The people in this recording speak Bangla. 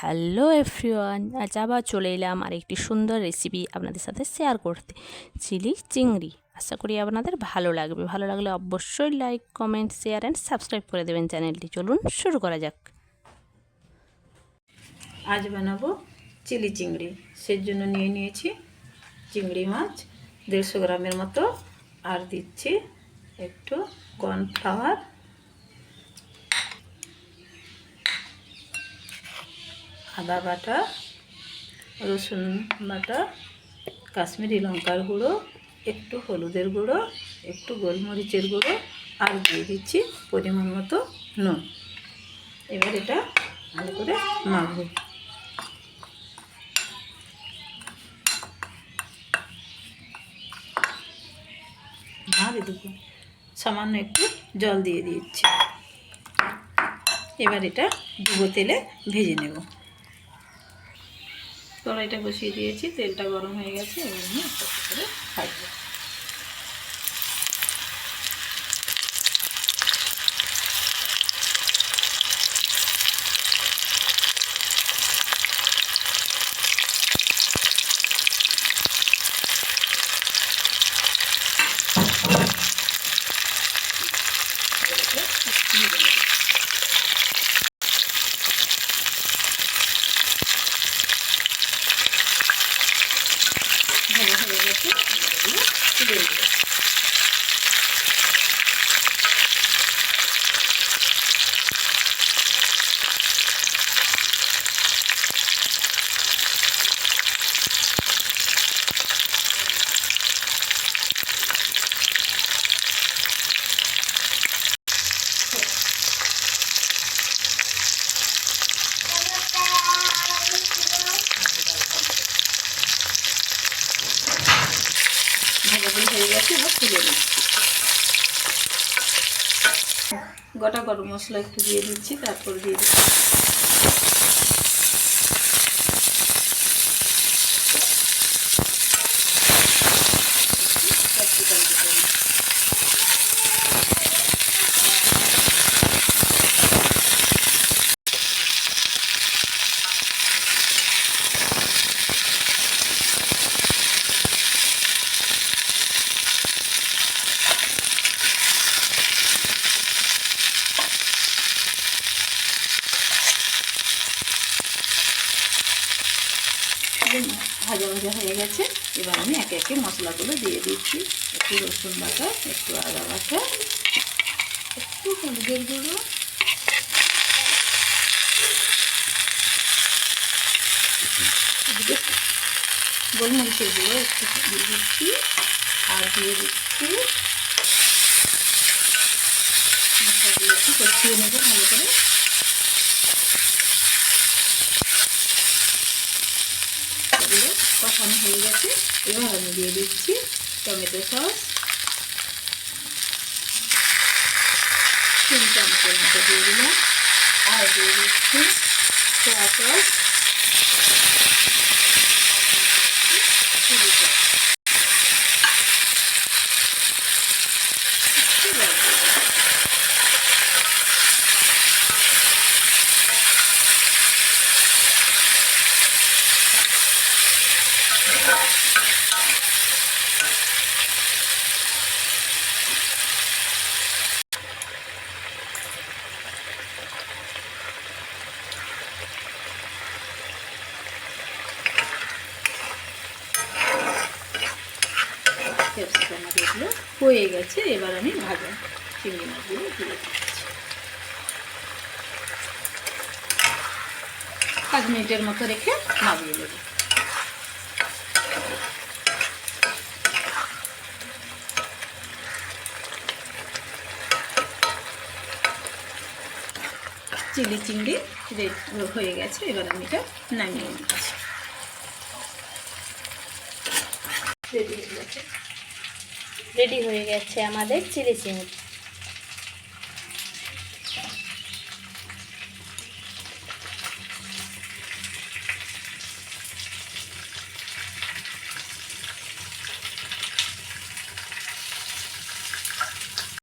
হ্যালো এভরিওয়ান, আজ আবার চলে এলাম আর একটি সুন্দর রেসিপি আপনাদের সাথে শেয়ার করতে। চিলি চিংড়ি। আশা করি আপনাদের ভালো লাগবে। ভালো লাগলে অবশ্যই like comment share and subscribe করে দেবেন চ্যানেলটি চলুন শুরু করা যাক। আজ বানাবো চিলি চিংড়ি। সেই জন্য নিয়ে নিয়েছি চিংড়ি মাছ। দেড়শো গ্রামের মতো। আর দিচ্ছি একটু কর্নফ্লাওয়ার আদা বাটা, রসুন বাটা, কাশ্মীরি লঙ্কার গুঁড়ো, একটু হলুদের গুঁড়ো, একটু গোলমরিচের গুঁড়ো আর দিয়ে দিচ্ছি পরিমাণ মতো নুন। এবার এটা ভালো করে মাখবো। আর এদিকে সামান্য একটু জল দিয়ে দিচ্ছি। এবার এটা ডুবো তেলে ভেজে নেব। কড়াইটা বসিয়ে দিয়েছি তেলটা গরম হয়ে গেছে এবার আমি করে ভাজবো ভালো হয়ে গেছে তুলে নেব ভাজাগুলো হয়ে গেছে এবার তুলে নিচ্ছি গোটা গরম মশলা একটু দিয়ে দিচ্ছি তারপর দিয়ে দিচ্ছি। ভাজা ভাজা হয়ে গেছে। এবার আমি একে একে মশলাগুলো দিয়ে দিচ্ছি। একটু রসুন বাটা, একটু আদা বাটা, একটু হলুদের গুঁড়ো। গোলমরিচের গুঁড়ো একটু দিয়ে দিচ্ছি আর দিয়ে দিচ্ছি মশলা দিয়ে একটু কষিয়ে নেব ভালো করে। কষানো হয়ে গেছে। এবার আমি দিয়ে দিচ্ছি টমেটো সস। তিন চামচের মতো দিয়ে দিলাম। আর দিয়ে দিচ্ছি সয়া সস চিলি সস একটু লাগবে। ক্যাপসিকাম এগুলো হয়ে গেছে, এবার আমি ভাজা চিংড়ি মাছগুলো তুলে দিচ্ছি। পাঁচ মিনিটের মতো রেখে নামিয়ে দেবো চিলি চিংড়ি রেড হয়ে গেছে, এবার আমি এটা নামিয়ে নিচ্ছি। রেডি হয়ে গেছে। রেডি হয়ে গেছে আমাদের চিলি চিংড়ি।